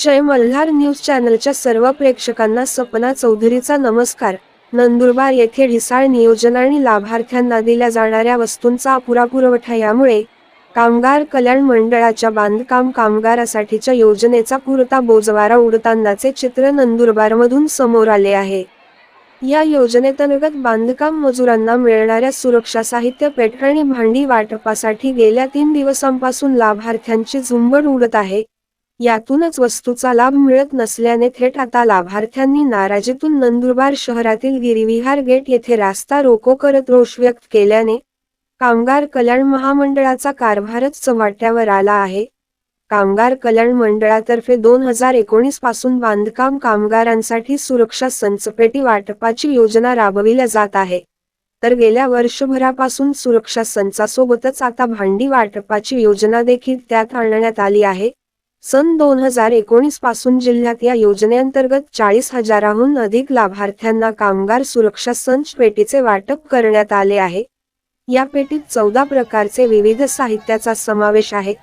जय Malhar news चॅनलच्या सर्व प्रेक्षकांना सपना चौधरीचा नमस्कार. नंदुरबार येथे ढिसाळ नियोजन आणि लाभार्थ्यांना दिल्या जाणाऱ्या वस्तूंचा अपुरा पुरवठा यामुळे कामगार कल्याण मंडळाच्या बांधकाम कामगारासाठीच्या योजनेचा पुरता बोजवारा उडतानाचे चित्र नंदुरबारमधून समोर आले आहे. या योजनेतर्गत बांधकाम मजुरांना मिळणाऱ्या सुरक्षा साहित्य पेठ आणि भांडी वाटपासाठी गेल्या तीन दिवसांपासून लाभार्थ्यांची झुंबड उडत आहे. यातूनच वस्तूचा लाभ मिळत नसल्याने थेट आता लाभार्थ्यांनी नाराजीतून नंदुरबार शहरातील गिरिविहार गेट येथे रास्ता रोको करत रोष व्यक्त केल्याने कामगार कल्याण महामंडळाचा कारभारच चव्हाट्यावर आला आहे. कामगार कल्याण मंडळातर्फे दोन हजार एकोणीसपासून बांधकाम कामगारांसाठी सुरक्षा संचपेटी वाटपाची योजना राबविल्या जात आहे. तर गेल्या वर्षभरापासून सुरक्षा संचासोबतच आता भांडी वाटपाची योजना देखील त्यात आणण्यात आली आहे. सन दोन हजार एकोणीसपासून जिल्ह्यात या योजनेअंतर्गत चाळीस हजाराहून अधिक लाभार्थ्यांना कामगार सुरक्षा संच पेटीचे वाटप करण्यात आले आहे. या पेटीत चौदा प्रकारचे विविध साहित्याचा समावेश आहे.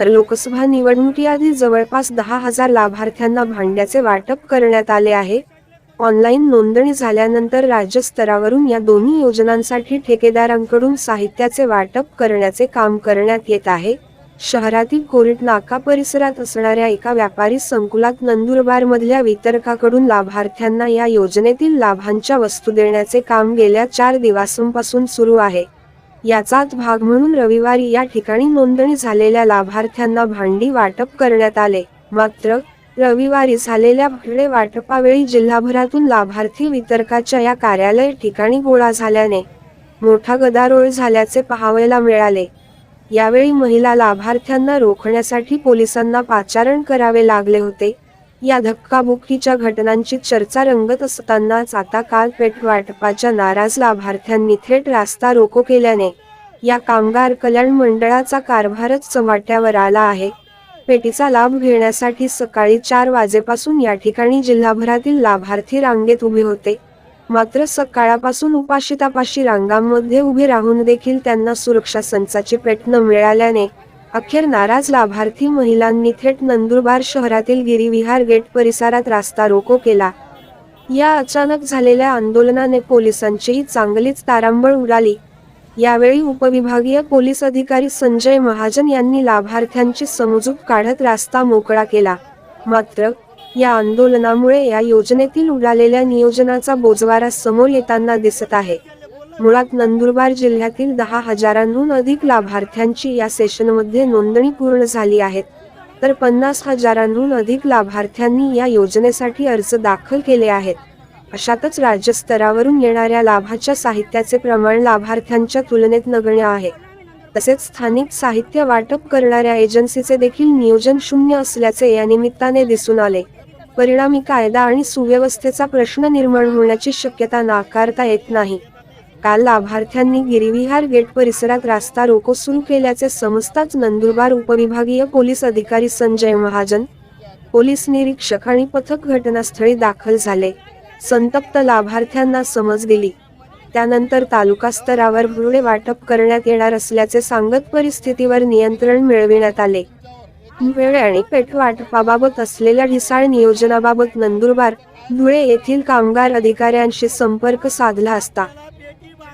तर लोकसभा निवडणुकीआधी जवळपास दहा हजार लाभार्थ्यांना भांड्याचे वाटप करण्यात आले आहे. ऑनलाईन नोंदणी झाल्यानंतर राज्यस्तरावरून या दोन्ही योजनांसाठी ठेकेदारांकडून साहित्याचे वाटप करण्याचे काम करण्यात येत आहे. शहरातील कोरिट नाका परिसरात असणाऱ्या एका व्यापारी संकुलात नंदुरबारमधल्या वितरकाकडून लाभार्थ्यांना या योजनेतील लाभांच्या वस्तू देण्याचे काम गेल्या चार दिवसांपासून सुरू आहे. याचाच भाग म्हणून रविवारी या ठिकाणी नोंदणी झालेल्या लाभार्थ्यांना भांडी वाटप करण्यात आले. मात्र रविवारी झालेल्या भांडे वाटपावेळी जिल्हाभरातून लाभार्थी वितरकाच्या या कार्यालय ठिकाणी गोळा झाल्याने मोठा गदारोळ झाल्याचे पाहावयाला मिळाले. यावेळी महिला लाभार्थ्यांना रोखण्यासाठी पोलिसांना पाचारण करावे लागले होते. या धक्काबुक्कीच्या घटनांची चर्चा रंगत असतानाच आता काल पेट वाटपाच्या नाराज लाभार्थ्यांनी थेट रास्ता रोको केल्याने या कामगार कल्याण मंडळाचा कारभारच चव्हाट्यावर आला आहे. पेटीचा लाभ घेण्यासाठी सकाळी चार वाजेपासून या ठिकाणी जिल्हाभरातील लाभार्थी रांगेत उभे होते. मात्र सकाळपासून उपाशितापाशी रांगांमध्ये उभे राहून देखील त्यांना सुरक्षा संचाची पेट न मिळाल्याने अखेर नाराज लाभार्थी महिलांनी थेट नंदुरबार शहरातील गिरिविहार गेट परिसरात रास्ता रोको केला. या अचानक झालेल्या आंदोलनाने पोलिसांचीही चांगलीच तारांबळ उडाली. यावेळी उपविभागीय पोलीस अधिकारी संजय महाजन यांनी लाभार्थ्यांची समजूत काढत रास्ता मोकळा केला. मात्र या आंदोलनामुळे या योजनेतील उडालेल्या नियोजनाचा बोजवारा समोर येताना दिसत आहे. मुळात नंदुरबार जिल्ह्यातील दहा हजारांहून अधिक लाभार्थ्यांची या सेशनमध्ये नोंदणी पूर्ण झाली आहेत. तर पन्नास हजारांहून अधिक लाभार्थ्यांनी या योजनेसाठी अर्ज दाखल केले आहेत. अशातच राज्यस्तरावरून येणाऱ्या लाभाच्या साहित्याचे प्रमाण लाभार्थ्यांच्या तुलनेत नगण्य आहे. तसेच स्थानिक साहित्य वाटप करणाऱ्या एजन्सीचे देखील नियोजन शून्य असल्याचे या निमित्ताने दिसून आले. परिणामी कायदा आणि सुव्यवस्थेचा प्रश्न निर्माण होण्याची शक्यता नाकारता येत नाही. काल लाभार्थ्यांनी गिरिविहार गेट परिसरात रास्ता रोको सुरू केल्याचे समजताच नंदुरबार उपविभागीय पोलीस अधिकारी संजय महाजन पोलीस निरीक्षक आणि पथक घटनास्थळी दाखल झाले. संतप्त लाभार्थ्यांना समज दिली. त्यानंतर तालुका स्तरावर भुरडे वाटप करण्यात येणार असल्याचे सांगत परिस्थितीवर नियंत्रण मिळविण्यात आले. वेळ आणि पेठ वाटपाबाबत असलेल्या ढिसाळ नियोजनाबाबत नंदुरबार धुळे येथील कामगार अधिकाऱ्यांशी संपर्क साधला असता.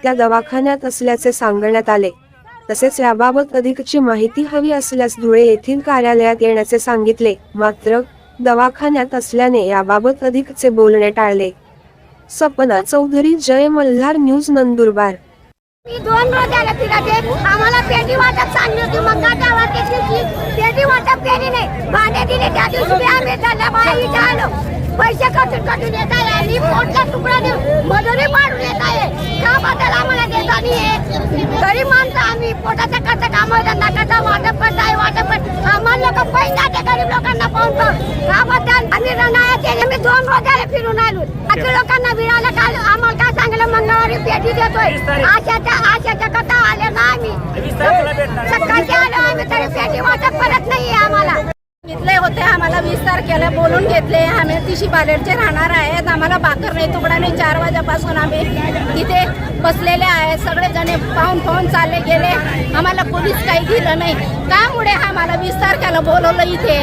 त्या दवाखान्यात असल्याचे सांगण्यात आले. तसेच याबाबत अधिकची माहिती हवी असल्यास धुळे येथील कार्यालयात येण्याचे सांगितले. मात्र दवाखान्यात असल्याने याबाबत अधिकचे बोलणे टाळले. सपना चौधरी जय मल्हार न्यूज नंदुरबार. मी दोन रोज झाले फिरते आम्हाला पेटी वाटप सांगली होती. मग गावात दिवशी पेटी वाटप केली नाही? भांडे दिले त्या दिवशी आम्ही त्याला बाई आलो पैसे कटून कटून येत आहे आणि पोटचा तुकडा देऊन मजुरी पाडून येत आहे. का बदल आम्हाला देत नाही गरीब माणसं आम्ही पोटाचा खर्च काम धंदा करता वाटप आहे वाटप करत आम्हाला लोक पैसा ते गरीब लोकांना पाहून का बदल? आम्ही रणाया केले मी दोन रोज आले फिरून आलो. बाकी लोकांना मिळालं मंगळवारी पेटी देतोय. आशाच्या आशाच्या कथा आल्या ना आम्ही. सकाळची आलो आम्ही तरी पेटी वाटप करत नाहीये आम्हाला. घेतले होते आम्हाला वीस तारखेला बोलून घेतले. आम्ही तिशी बालेरचे राहणार आहेत. आम्हाला भाकर नाही तुकडा नाही चार वाजेपासून आम्ही इथे बसलेले आहेत. सगळे जण पाहून पाहून चालले गेले. आम्हाला कोणीच काही दिलं नाही. त्यामुळे आम्हाला वीस तारखेला बोलवलं इथे.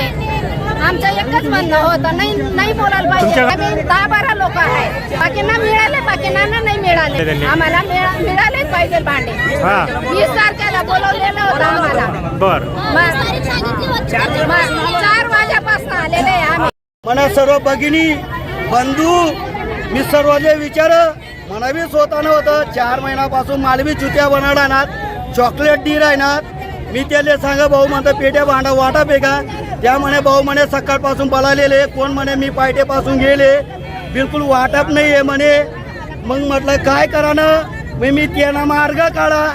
आमचं एकच म्हणणं होतं नाही नाही बोलायला पाहिजे. आम्ही दहा बारा लोक आहे. बाकींना मिळाले बाकींना नाही मिळाले. आम्हाला मिळा- मिळालेच पाहिजे भांडे. हा. वीस तारखेला बोलवलेलं होतं आम्हाला. बर. चार वाजेपासून आलेले आम्ही. मला सर्व भगिनी बंधू मी सर्वले विचार मला बी स्वतःनं होतं चार महिन्यापासून मालवी चुत्या बनवणार चॉकलेट डी राहणार मी त्याला सांगा भाऊ म्हणतो पेट्या भांडा वाटा बेगा त्या म्हणे भाऊ म्हणे सकाळपासून बलालेले कोण म्हणे मी पायटेपासून गेले. बिलकुल वाटप नाही आहे म्हणे. मग म्हटलं काय करानं मग मी त्यांना मार्ग काढा.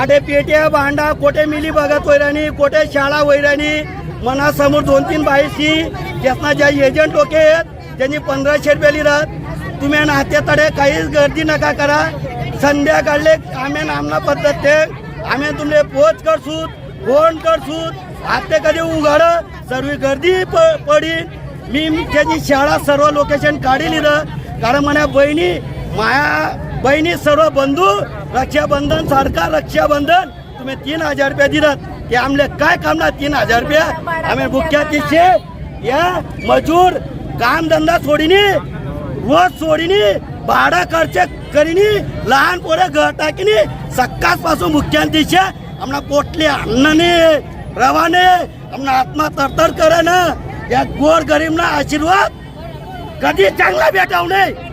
आडे पेट्या भांडा कोठे मिली बघत वैराणी कोठे शाळा वैराणी? मनासमोर दोन तीन बाईशी ज्यांना ज्या एजंट लोक आहेत त्यांनी पंधराशे रुपये लिहिलात. तुम्ही नात्यातडे काहीच गर्दी नका करा. संध्याकाळले आम्ही नामना पद्धत ते आम्ही तुमले पोच करसूत फोन करसूत आत्ते कधी उघाड सर्व गर्दी प पडी. मी त्याची शाळा सर्व लोकेशन काढी लिहिलं कारण म्हणा बहिणी माया बहिणी सर्व बंधू रक्षाबंधन सारखा रक्षाबंधन तुम्ही तीन हजार रुपये दिलात ते आमले काय कामना तीन हजार रुपया. आम्ही मुख्य तिशे या मजूर काम धंदा सोडीनी रोज सोडिनी भाडा खर्च करीनी लहान पोरं घर टाकीनी सकाळपासून मुख्यांतिशे आमना पोटले अन्नाने रवाने आमना आत्मा तरतर करे ना या गोर गरीबना आशीर्वाद कधी चांगला भेटाव नाही